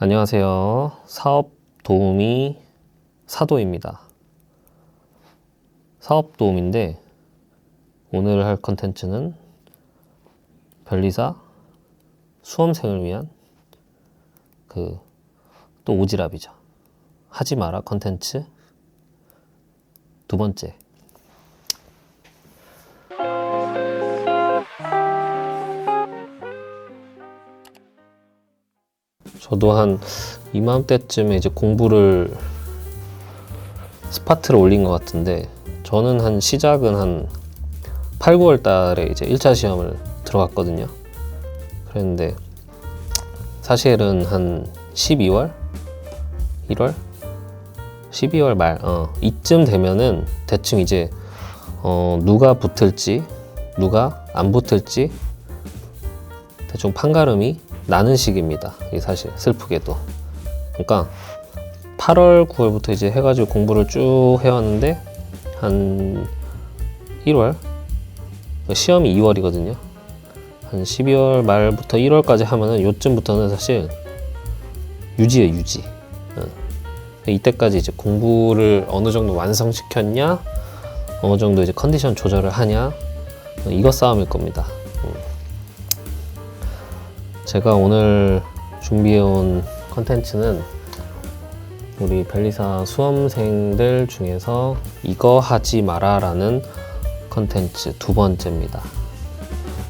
안녕하세요. 사업 도우미 사도입니다. 사업 도우미인데 오늘 할 컨텐츠는 변리사 수험생을 위한 그 또 오지랖이죠. 하지 마라 컨텐츠 두 번째. 저도 한 이맘때쯤에 이제 공부를 스파트를 올린 것 같은데 저는 한 시작은 한 8, 9월 달에 이제 1차 시험을 들어갔거든요. 그랬는데 사실은 한 12월? 1월? 12월 말, 어, 이쯤 되면은 대충 이제 어, 누가 붙을지, 누가 안 붙을지 대충 판가름이 나는 시기입니다. 이게 사실 슬프게도. 그러니까 8월, 9월부터 이제 해가지고 공부를 쭉 해왔는데 한 1월 시험이 2월이거든요. 한 12월 말부터 1월까지 하면은 요쯤부터는 사실 유지에 유지. 어. 이때까지 이제 공부를 어느 정도 완성시켰냐, 어느 정도 이제 컨디션 조절을 하냐, 어, 이거 싸움일 겁니다. 음. 제가 오늘 준비해온 컨텐츠는 우리 벨리사 수험생들 중에서 이거 하지 마라라는 컨텐츠 두 번째입니다.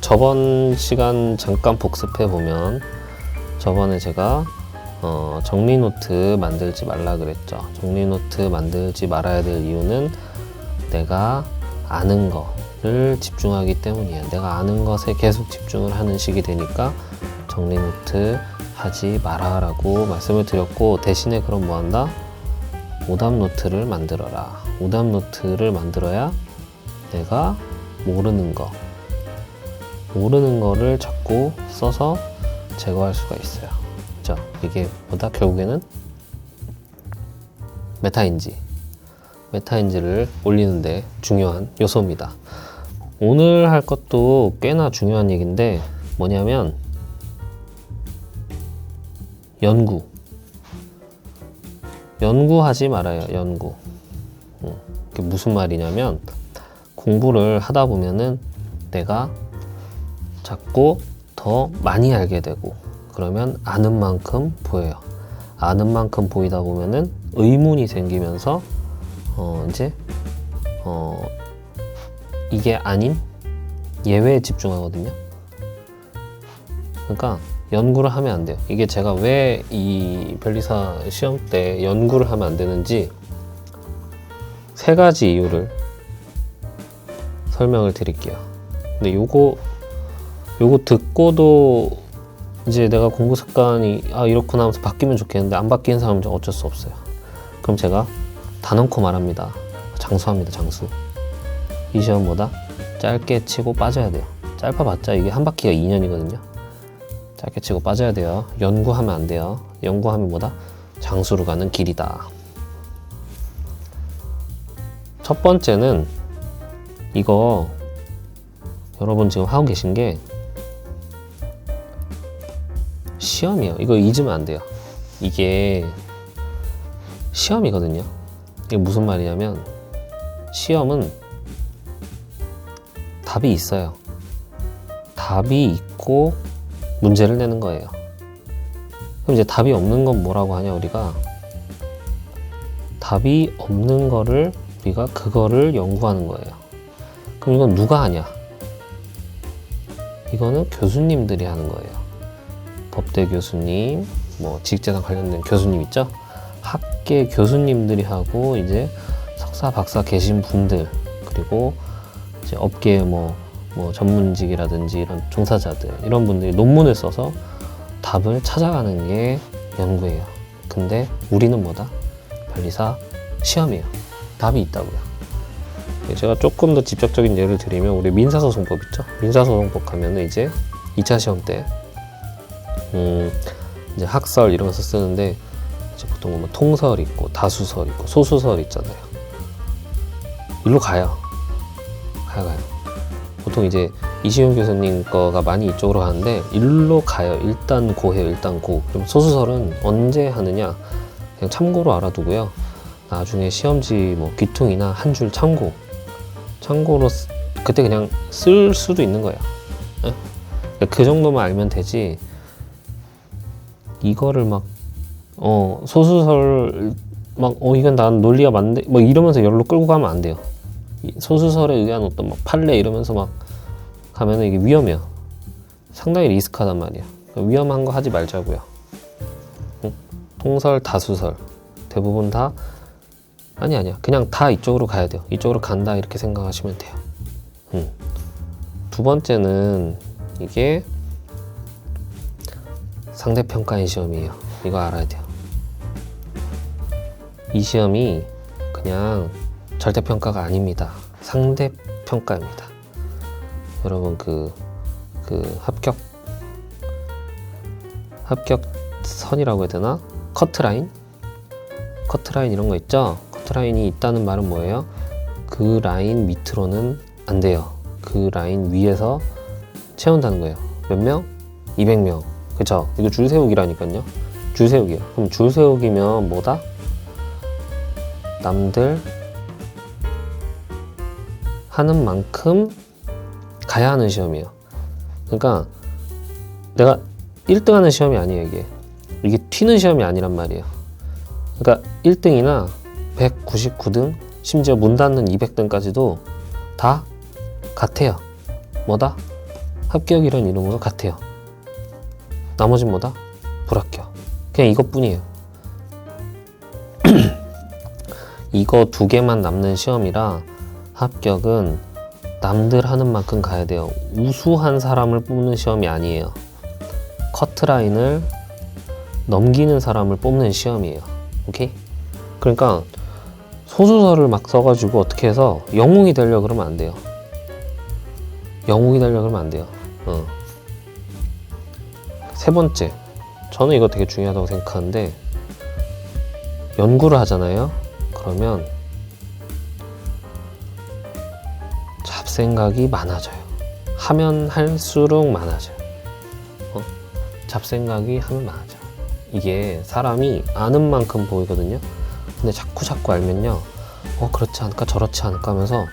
저번 시간 잠깐 복습해 보면 저번에 제가 어, 정리 노트 만들지 말라 그랬죠. 정리 노트 만들지 말아야 될 이유는 내가 아는 거를 집중하기 때문이에요. 내가 아는 것에 계속 집중을 하는 식이 되니까 정리 노트 하지 마라라고 말씀을 드렸고 대신에 그럼 뭐 한다? 오답 노트를 만들어라. 오답 노트를 만들어야 내가 모르는 거, 모르는 거를 자꾸 써서 제거할 수가 있어요. 자, 이게 뭐다? 결국에는 메타인지, 메타인지를 올리는데 중요한 요소입니다. 오늘 할 것도 꽤나 중요한 얘기인데 뭐냐면 연구. 연구하지 말아요, 연구. 음, 그게 무슨 말이냐면, 공부를 하다 보면은 내가 자꾸 더 많이 알게 되고, 그러면 아는 만큼 보여요. 아는 만큼 보이다 보면은 의문이 생기면서, 어, 이제, 어, 이게 아닌 예외에 집중하거든요. 그러니까, 연구를 하면 안 돼요. 이게 제가 왜 이 변리사 시험 때 연구를 하면 안 되는지 세 가지 이유를 설명을 드릴게요. 근데 요거 요거 듣고도 이제 내가 공부 습관이 아 이렇구나 하면서 바뀌면 좋겠는데 안 바뀌는 사람은 어쩔 수 없어요. 그럼 제가 단언코 말합니다. 장수합니다. 장수. 이 시험보다 짧게 치고 빠져야 돼요. 짧아봤자 이게 한 바퀴가 2년이거든요. 짧게 치고 빠져야 돼요. 연구하면 안 돼요. 연구하면 뭐다? 장수로 가는 길이다. 첫 번째는 이거 여러분 지금 하고 계신 게 시험이에요. 이거 잊으면 안 돼요. 이게 시험이거든요. 이게 무슨 말이냐면 시험은 답이 있어요. 답이 있고 문제를 내는 거예요. 그럼 이제 답이 없는 건 뭐라고 하냐 우리가 답이 없는 거를 우리가 그거를 연구하는 거예요. 그럼 이건 누가 하냐? 이거는 교수님들이 하는 거예요. 법대 교수님, 뭐 직재단 관련된 교수님 있죠? 학계 교수님들이 하고 이제 석사, 박사 계신 분들 그리고 이제 업계 뭐, 뭐 전문직이라든지 이런 종사자들 이런 분들이 논문을 써서 답을 찾아가는 게 연구예요. 근데 우리는 뭐다? 변리사 시험이에요. 답이 있다고요. 제가 조금 더 직접적인 예를 드리면 우리 민사소송법 있죠? 민사소송법 가면은 이제 2차 시험 때 음, 이제 학설 이런 거 쓰는데 이제 보통 뭐 통설 있고 다수설 있고 소수설 있잖아요. 일로 가요. 가요 가요. 보통 이제 이시훈 교수님 거가 많이 이쪽으로 가는데 일로 가요. 일단 고해요. 일단 고. 그럼 소수설은 언제 하느냐? 그냥 참고로 알아두고요. 나중에 시험지 뭐 귀퉁이나 한 줄 참고 참고로 쓰- 그때 그냥 쓸 수도 있는 거예요. 예. 그 정도만 알면 되지. 이거를 막 어, 소수설 막 어 이건 난 논리가 맞는데 뭐 이러면서 열로 끌고 가면 안 돼요. 이 소수설에 의한 어떤 막 판례 이러면서 막 가면은 이게 위험해요. 상당히 리스크하단 말이야. 그러니까 위험한 거 하지 말자고요. 응? 통설, 다수설 대부분 다 아니 아니야. 그냥 다 이쪽으로 가야 돼요. 이쪽으로 간다 이렇게 생각하시면 돼요. 음. 두 번째는 이게 상대평가인 시험이에요. 이거 알아야 돼요. 이 시험이 그냥 절대평가가 아닙니다. 상대평가입니다. 여러분 그, 그 합격 합격선이라고 해야 되나? 커트라인? 커트라인 이런 거 있죠? 커트라인이 있다는 말은 뭐예요? 그 라인 밑으로는 안 돼요. 그 라인 위에서 채운다는 거예요. 몇 명? 200명. 그쵸? 이거 줄 세우기라니까요. 줄 세우기요. 그럼 줄 세우기면 뭐다? 남들 하는 만큼 가야 하는 시험이에요. 그러니까 내가 1등 하는 시험이 아니에요, 이게. 이게 튀는 시험이 아니란 말이에요. 그러니까 1등이나 199등, 심지어 문 닫는 200등까지도 다 같아요. 뭐다? 합격이라는 이름으로 같아요. 나머진 뭐다? 불합격. 그냥 이것뿐이에요. 이거 두 개만 남는 시험이라 합격은 남들 하는 만큼 가야 돼요. 우수한 사람을 뽑는 시험이 아니에요. 커트라인을 넘기는 사람을 뽑는 시험이에요. 오케이? 그러니까 소수설을 막 써가지고 어떻게 해서 영웅이 되려 그러면 안 돼요. 영웅이 되려 그러면 안 돼요. 어. 세 번째, 저는 이거 되게 중요하다고 생각하는데 연구를 하잖아요. 그러면 잡생각이 많아져요. 하면 할수록 많아져요. 어? 잡생각이 하면 많아져요. 이게 사람이 아는 만큼 보이거든요. 근데 자꾸 자꾸 알면요. 어 그렇지 않을까 저렇지 않을까 하면서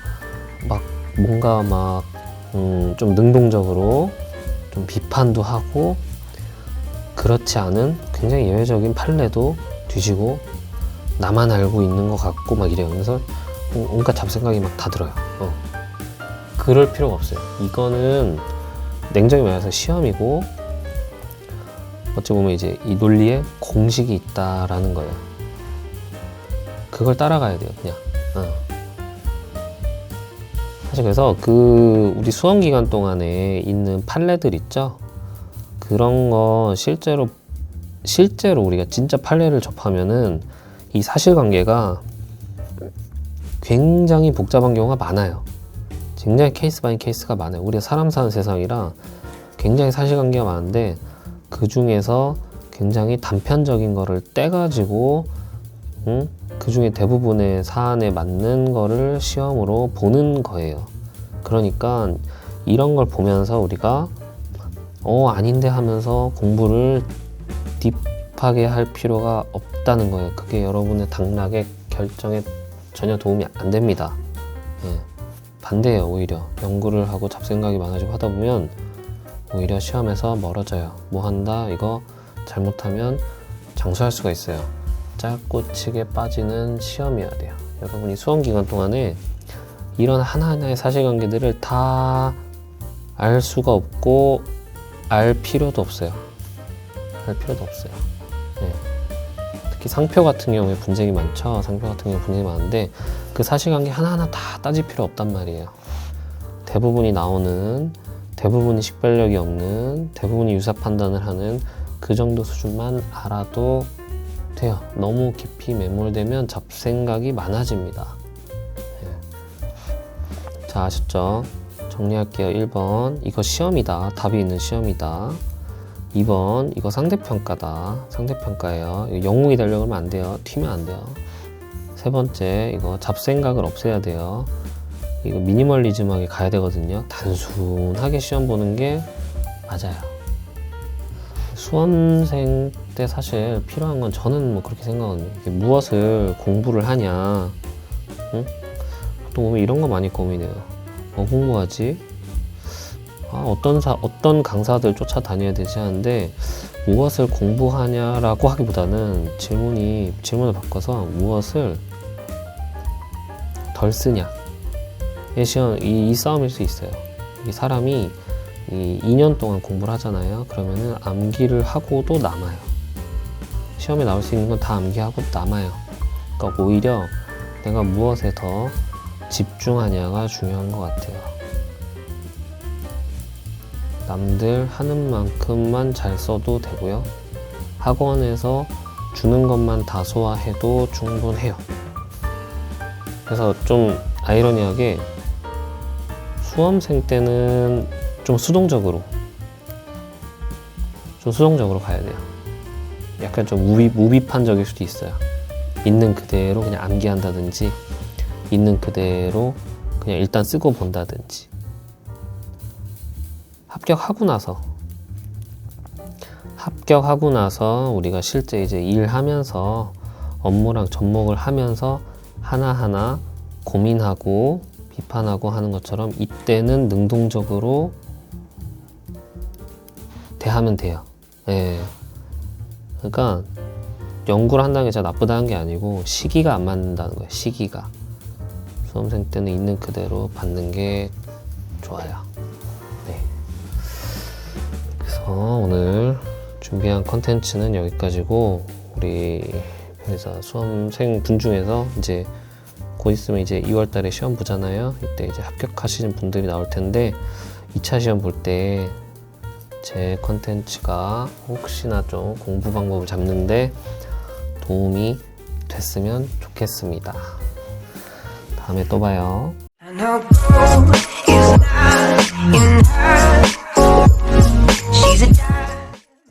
막 뭔가 막 음, 좀 능동적으로 좀 비판도 하고 그렇지 않은 굉장히 예외적인 판례도 뒤지고 나만 알고 있는 것 같고 막 이래요. 그래서 온- 온갖 잡생각이 막 다 들어요. 어. 그럴 필요가 없어요. 이거는 냉정히 말해서 시험이고 어찌 보면 이제 이 논리에 공식이 있다라는 거예요. 그걸 따라가야 돼요, 그냥. 어. 사실 그래서 그 우리 수험 기간 동안에 있는 판례들 있죠. 그런 거 실제로 실제로 우리가 진짜 판례를 접하면은 이 사실관계가 굉장히 복잡한 경우가 많아요. 굉장히 케이스 바이 케이스가 많아요. 우리가 사람 사는 세상이라 굉장히 사실관계가 많은데 그 중에서 굉장히 단편적인 거를 떼가지고 응? 그 중에 대부분의 사안에 맞는 거를 시험으로 보는 거예요. 그러니까 이런 걸 보면서 우리가 어 아닌데 하면서 공부를 딥하게 할 필요가 없다는 거예요. 그게 여러분의 당락의 결정에 전혀 도움이 안 됩니다. 예. 반대예요, 오히려. 연구를 하고 잡생각이 많아지고 하다 보면 오히려 시험에서 멀어져요. 뭐 한다, 이거 잘못하면 장수할 수가 있어요. 짧고 치게 빠지는 시험이어야 돼요. 여러분이 수험 기간 동안에 이런 하나하나의 사실관계들을 다 알 수가 없고 알 필요도 없어요. 알 필요도 없어요. 예. 특히 상표 같은 경우에 분쟁이 많죠. 상표 같은 경우에 분쟁이 많은데 그 사실관계 하나하나 다 따질 필요 없단 말이에요. 대부분이 나오는 대부분이 식별력이 없는 대부분이 유사 판단을 하는 그 정도 수준만 알아도 돼요. 너무 깊이 매몰되면 잡생각이 많아집니다. 예. 자 아셨죠? 정리할게요. 1번 이거 시험이다. 답이 있는 시험이다. 2번 이거 상대평가다. 상대평가예요. 이거 영웅이 하면 안 돼요. 튀면 안 돼요. 세 번째 이거 잡생각을 없애야 돼요. 이거 미니멀리즘하게 가야 되거든요. 단순하게 시험 보는 게 맞아요. 수험생 때 사실 필요한 건 저는 뭐 그렇게 생각하거든요. 무엇을 공부를 하냐. 응? 보통 보면 이런 거 많이 고민해요. 뭐 공부하지? 아, 어떤 사, 어떤 강사들 쫓아다녀야 되지 하는데 무엇을 공부하냐라고 하기보다는 질문이 질문을 바꿔서 무엇을 덜 쓰냐. 이 시험 이, 이 싸움일 수 있어요. 이 사람이 이 2년 동안 공부를 하잖아요. 그러면은 암기를 하고도 남아요. 시험에 나올 수 있는 건 다 암기하고 남아요. 그러니까 오히려 내가 무엇에 더 집중하냐가 중요한 것 같아요. 남들 하는 만큼만 잘 써도 되고요. 학원에서 주는 것만 다 소화해도 충분해요. 그래서 좀 아이러니하게 수험생 때는 좀 수동적으로 좀 수동적으로 가야 돼요. 약간 좀 무비, 무비판적일 수도 있어요. 있는 그대로 그냥 암기한다든지 있는 그대로 그냥 일단 쓰고 본다든지 합격하고 나서 합격하고 나서 우리가 실제 이제 일하면서 업무랑 접목을 하면서 하나하나 고민하고 비판하고 하는 것처럼 이때는 능동적으로 대하면 돼요. 예. 그러니까 연구를 한다는 게 진짜 나쁘다는 게 아니고 시기가 안 맞는다는 거예요. 시기가. 수험생 때는 있는 그대로 받는 게 좋아요. 그래서 오늘 준비한 컨텐츠는 여기까지고 우리 회사 수험생 분 중에서 이제 곧 있으면 이제 2월 달에 시험 보잖아요. 이때 이제 합격하시는 분들이 나올 텐데 2차 시험 볼 때 제 컨텐츠가 혹시나 좀 공부 방법을 잡는데 도움이 됐으면 좋겠습니다. 다음에 또 봐요.